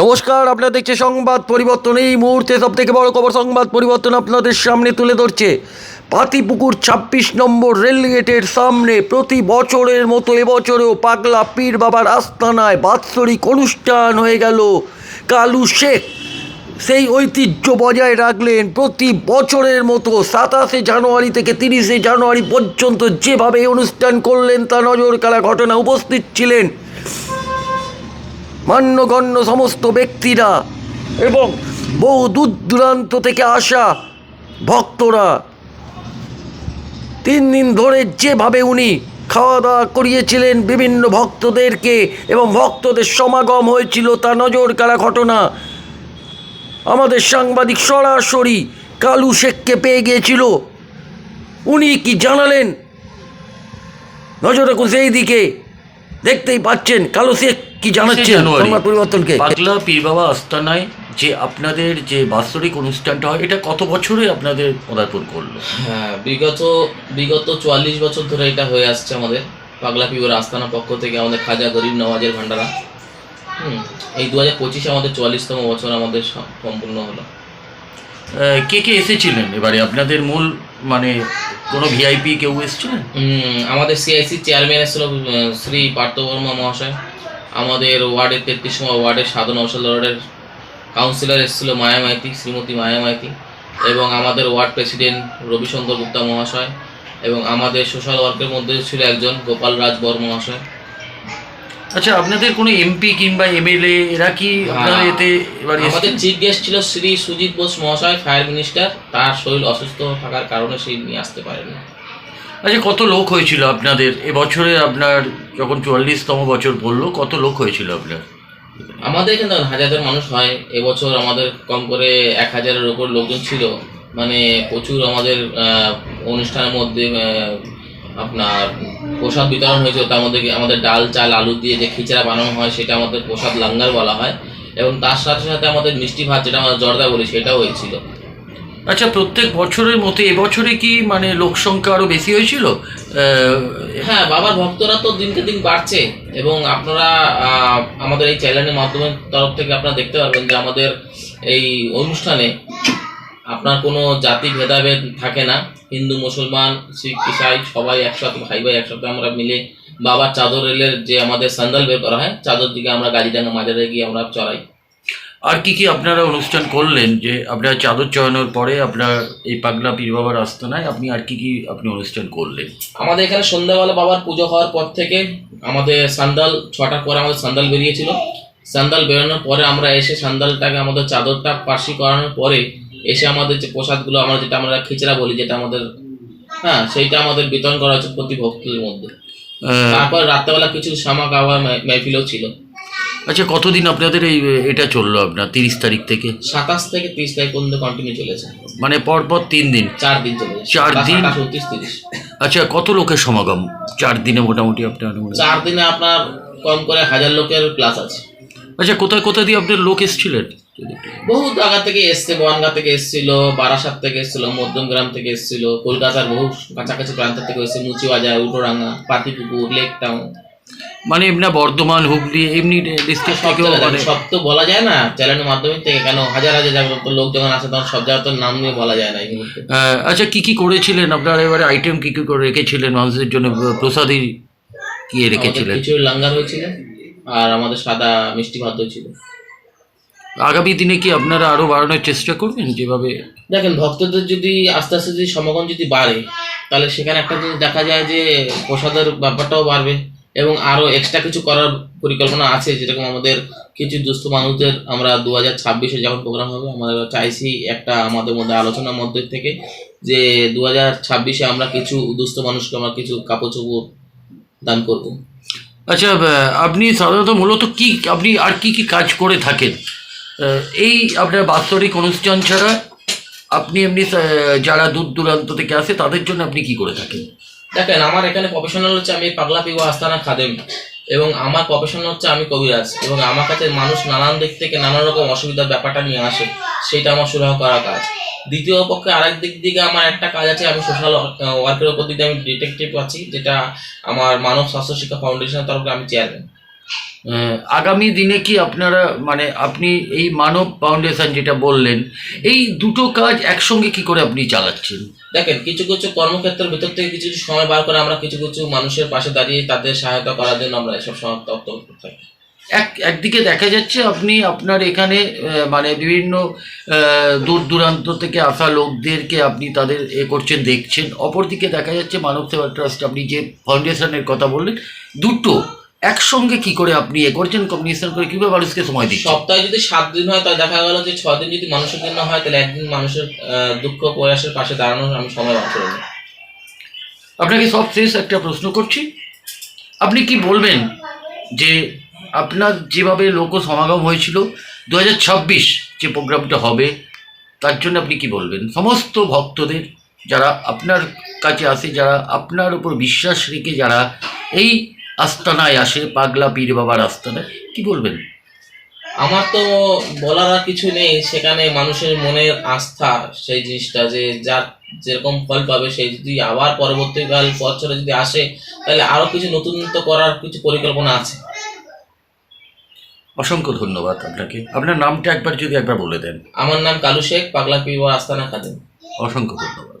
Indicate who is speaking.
Speaker 1: নমস্কার, আপনারা দেখছে সংবাদ পরিবর্তন। এই মুহূর্তে সব থেকে বড় খবর, সংবাদ পরিবর্তন আপনাদের সামনে তুলে ধরছে। পাতিপুকুর ছাব্বিশ নম্বর রেলগেটের সামনে প্রতি বছরের মতো এবছরেও পাগলা পীর বাবার আস্তানায় বাৎসরিক অনুষ্ঠান হয়ে গেল। কালু শেখ সেই ঐতিহ্য বজায় রাখলেন প্রতি বছরের মতো সাতাশে জানুয়ারি থেকে তিরিশে জানুয়ারি পর্যন্ত যেভাবে অনুষ্ঠান করলেন তা নজর কাড়া ঘটনা উপস্থিত ছিলেন। মান্যগণ্য সমস্ত ব্যক্তিরা এবং বহু দূর দূরান্ত থেকে আসা ভক্তরা। তিন দিন ধরে যেভাবে উনি খাওয়া দাওয়া করিয়েছিলেন বিভিন্ন ভক্তদেরকে এবং ভক্তদের সমাগম হয়েছিল তা নজর কাড়া ঘটনা। আমাদের সাংবাদিক সরাসরি কালু শেখকে পেয়ে গিয়েছিল। উনি কি জানালেন? নজর রাখুন সেই দিকে। দেখতেই পাচ্ছেন কালু শেখ কি জানাচ্ছেন। সংবাদ পরিবর্তনকে?
Speaker 2: পাগলা পীর বাবা আস্তানায় যে আপনাদের যে বাৎসরিক অনুষ্ঠানটা হয় এটা কত বছরে আপনাদের পদার্পণ করল?
Speaker 3: হ্যাঁ বিগত বিগত চুয়াল্লিশ বছর ধরে এটা হয়ে আসছে আমাদের। পাগলা পিওর আস্তানা পক্ষ থেকে আমাদের খাজা গরিব নওয়াজের ভান্ডারা হুম এই দু হাজার পঁচিশে আমাদের চুয়াল্লিশতম বছর আমাদের সম্পূর্ণ হলো।
Speaker 2: আহ, কে কে এসেছিলেন এবারে? আপনাদের মূল মানে কোনো ভিআইপি কেউ এসেছিলেন?
Speaker 3: আমাদের সিআইসি চেয়ারম্যান এসেছিল শ্রী পার্থ বর্মা মহাশয়। আমাদের ওয়ার্ডের তেত্রিশ ওয়ার্ডের সাধন ওয়ার্ডের কাউন্সিলর এসেছিল, মায়া মাইতি, শ্রীমতী মায়া মাইতি। এবং আমাদের ওয়ার্ড প্রেসিডেন্ট রবিশঙ্কর গুপ্তা মহাশয় এবং আমাদের সোশ্যাল ওয়ার্কের মধ্যে ছিল একজন গোপাল রাজ বর মহাশয়।
Speaker 2: আচ্ছা আপনাদের কোনো এমপি কিংবা এমএলএ এরা কি আপনাদের
Speaker 3: হ্যাঁ।
Speaker 2: এতে এবারে
Speaker 3: আমাদের? চিফ গেস্ট ছিল শ্রী সুজিত বোস মহাশয় ফায়ার মিনিস্টার। তার শরীর অসুস্থ থাকার কারণে সেই নিয়ে আসতে পারেন। না
Speaker 2: আচ্ছা কত লোক হয়েছিল আপনাদের? এবছরে আপনার যখন চুয়াল্লিশতম বছর পড়ল কত লোক হয়েছিল আপনার?
Speaker 3: আমাদের এখানে হাজার মানুষ হয়। এবছর আমাদের কম করে এক হাজারের ওপর লোকজন ছিল। মানে প্রচুর আমাদের অনুষ্ঠানের মধ্যে আপনার প্রসাদ বিতরণ হয়েছিল তার মধ্যে কি আমাদের ডাল চাল আলু দিয়ে যে খিচড়া বানানো হয় সেটা আমাদের প্রসাদ লাঙ্গার বলা হয় এবং তার সাথে সাথে আমাদের মিষ্টি ভাত যেটা আমরা জর্দা বলি সেটাও হয়েছিল।
Speaker 2: আচ্ছা প্রত্যেক বছরের মতো এবছরে কি মানে লোক সংখ্যা আরও বেশি হয়েছিল?
Speaker 3: হ্যাঁ বাবার ভক্তরা তো দিনকে দিন বাড়ছে এবং আপনারা আমাদের এই চ্যানেলের মাধ্যমে তরফ থেকে আপনারা দেখতে পারবেন যে আমাদের এই অনুষ্ঠানে আপনার কোনো জাতি ভেদাভেদ থাকে না। হিন্দু মুসলমান শিখ ইসাই সবাই একসাথে ভাই ভাই একসাথে আমরা মিলে বাবার চাদর রেলের যে আমাদের সান্দাল বের করা হয় চাদর দিকে আমরা গাড়িডাঙ্গা মাজারে গিয়ে আমরা চড়াই।
Speaker 2: আর কি কি আপনারা অনুষ্ঠান করলেন যে আপনারা চাদর চড়ানোর পরে আপনার এই পাগলা পীর বাবার আস্তানায় আপনি আর কি কি আপনি অনুষ্ঠান করলেন?
Speaker 3: আমাদের এখানে সন্ধ্যাবেলা বাবার পুজো হওয়ার পর থেকে আমাদের সান্দাল ছটার পরে আমাদের সান্দাল বেরিয়েছিল। সান্দাল বেরোনোর পরে আমরা এসে সান্দালটাকে আমাদের চাদরটা পার্সি করানোর পরে এসে আমাদের যে প্রসাদগুলো আমরা যেটা আমরা খিচড়া বলি যেটা আমাদের হ্যাঁ সেইটা আমাদের বিতরণ করা হচ্ছে প্রতি ভক্তের মধ্যে। তারপর রাত্রেবেলা কিছু শামা গাওয়া মেহফিলও ছিল।
Speaker 2: আচ্ছা কতদিন আপনাদের এই এটা চলল আপনার তিরিশ তারিখ থেকে?
Speaker 3: সাতাশ থেকে তিরিশ তারিখ পর্যন্ত কন্টিনিউ চলেছে।
Speaker 2: মানে পরপর তিন দিন?
Speaker 3: চার দিন চলেছে।
Speaker 2: চার দিন?
Speaker 3: উনত্রিশ তিরিশ।
Speaker 2: আচ্ছা কত লোকের সমাগম? চার দিনে মোটামুটি আপনার
Speaker 3: চার দিনে আপনার কম করে হাজার লোকের ক্লাস আছে।
Speaker 2: আচ্ছা কোথায় কোথায় দিয়ে আপনার লোক এসেছিলেন?
Speaker 3: বহু জায়গা থেকে এসছে বনগা থেকে এসেছিল বারাসাত থেকে এসেছিল মধ্যমগ্রাম থেকে এসেছিল কলকাতার বহু কাছাকাছি প্রান্ত থেকে এসেছে মুচিবাজার উটোরাঙ্গা পাতিপুকুর লেক টাউন।
Speaker 2: মানে এমনি বর্ধমান হুগলি এমনি ডিস্ট্রিক্ট থেকেও মানে
Speaker 3: সব তো বলা যায় না চ্যানেলের মাধ্যমে থেকে কেন হাজার হাজার জায়গা তো লোক যখন আসে তখন সব জায়গা তো নাম নিয়ে বলা যায় না মুহূর্তে।
Speaker 2: আচ্ছা কি কি করেছিলেন? আপনারা এবারে আইটেম কি কি করে রেখেছিলেন? মানুষের জন্য প্রসাদী কি রেখেছিলেন?
Speaker 3: খিচুড়ি লাঙ্গার হয়েছিল আর আমাদের সাদা মিষ্টি ভাত ছিল
Speaker 2: আগামী দিনে কি আপনারা আরও বাড়ানোর চেষ্টা করবেন যেভাবে?
Speaker 3: দেখেন ভক্তদের যদি আস্তে আস্তে যদি সমাগম যদি বাড়ে তাহলে সেখানে একটা জিনিস দেখা যায় যে প্রসাদের ব্যাপারটাও বাড়বে এবং আরও এক্সট্রা কিছু করার পরিকল্পনা আছে। যেরকম আমাদের কিছু দুস্থ মানুষদের আমরা দু হাজার ছাব্বিশে যখন প্রোগ্রাম হবে আমরা চাইছি একটা আমাদের মধ্যে আলোচনার মধ্যে থেকে যে দু হাজার ছাব্বিশে আমরা কিছু দুস্থ মানুষকে আমরা কিছু কাপড় চোপড় দান করব।
Speaker 2: আচ্ছা আপনি সাধারণত মূলত কি আপনি আর কি কি কাজ করে থাকেন? এই আপনার বাৎসরিক অনুষ্ঠান ছাড়া আপনি এমনি যারা দূর দূরান্ত থেকে আসে, তাদের জন্য আপনি কি করে থাকেন?
Speaker 3: দেখেন, আমার এখানে প্রফেশনাল হচ্ছে আমি পাগলা পিগো আস্তানা খাদেম এবং আমার প্রফেশন হচ্ছে আমি কবিরাজ এবং আমার কাছে মানুষ নানান দিক থেকে নানা রকম অসুবিধার ব্যাপারটা নিয়ে আসে, সেটা আমার সুরাহ করা কাজ। দ্বিতীয় পক্ষে আরেক দিক দিকে আমার একটা কাজ আছে, আমি সোশ্যাল ওয়ার্কের উপর দিকে আমি ডিটেকটিভ আছি, যেটা আমার মানব স্বাস্থ্য শিক্ষা ফাউন্ডেশনের তরফে আমি চেয়ারম্যান
Speaker 2: আগামী দিনে কি আপনারা মানে আপনি এই মানব ফাউন্ডেশন যেটা বললেন এই দুটো কাজ একসঙ্গে কি করে আপনি চালাচ্ছেন?
Speaker 3: দেখেন কিছু কিছু কর্মক্ষেত্রের ভিতর থেকে কিছু কিছু সময় বার করে আমরা কিছু কিছু মানুষের পাশে দাঁড়িয়ে তাদের সহায়তা করার জন্য আমরা এসব সময় তত্ত্ব থাকি।
Speaker 2: এক একদিকে দেখা যাচ্ছে আপনি আপনার এখানে মানে বিভিন্ন দূর দূরান্ত থেকে আসা লোকদেরকে আপনি তাদের এ করছেন দেখছেন। অপরদিকে দেখা যাচ্ছে মানব সেবা ট্রাস্ট আপনি যে ফাউন্ডেশনের কথা বললেন দুটো একসঙ্গে কি করে আপনি এ করছেন কম্বিনেশন করে কীভাবে মানুষকে সময় দিচ্ছেন?
Speaker 3: সপ্তাহে যদি সাত দিন হয় তাহলে দেখা গেল যে ছ দিন যদি মানুষের জন্য হয় তাহলে একদিন মানুষের দুঃখ প্রয়াসের পাশে দাঁড়ানোর আমি সময় করে নিই।
Speaker 2: আপনাকে সব শেষ একটা প্রশ্ন করছি। আপনি কি বলবেন যে আপনার যেভাবে লোক সমাগম হয়েছিল দু হাজার ছাব্বিশ যে প্রোগ্রামটা হবে তার জন্য আপনি কি বলবেন? সমস্ত ভক্তদের যারা আপনার কাছে আসে যারা আপনার উপর বিশ্বাস রেখে যারা এই আস্তানায় আসে পাগলা পীর বাবার আস্তানায়। কি বলবেন?
Speaker 3: আমার তো বলার আর কিছু নেই সেখানে মানুষের মনের আস্থা সেই জিনিসটা যে যার যেরকম ফল পাবে সেই যদি আবার পরবর্তীকাল বছরে যদি আসে তাহলে আরও কিছু নতুনত্ব করার কিছু পরিকল্পনা আছে।
Speaker 2: অসংখ্য ধন্যবাদ আপনাকে। আপনার নামটা একবার যদি একবার বলে দেন।
Speaker 3: আমার নাম কালু শেখ পাগলা পিবা আস্তানা খাদেম।
Speaker 2: অসংখ্য ধন্যবাদ।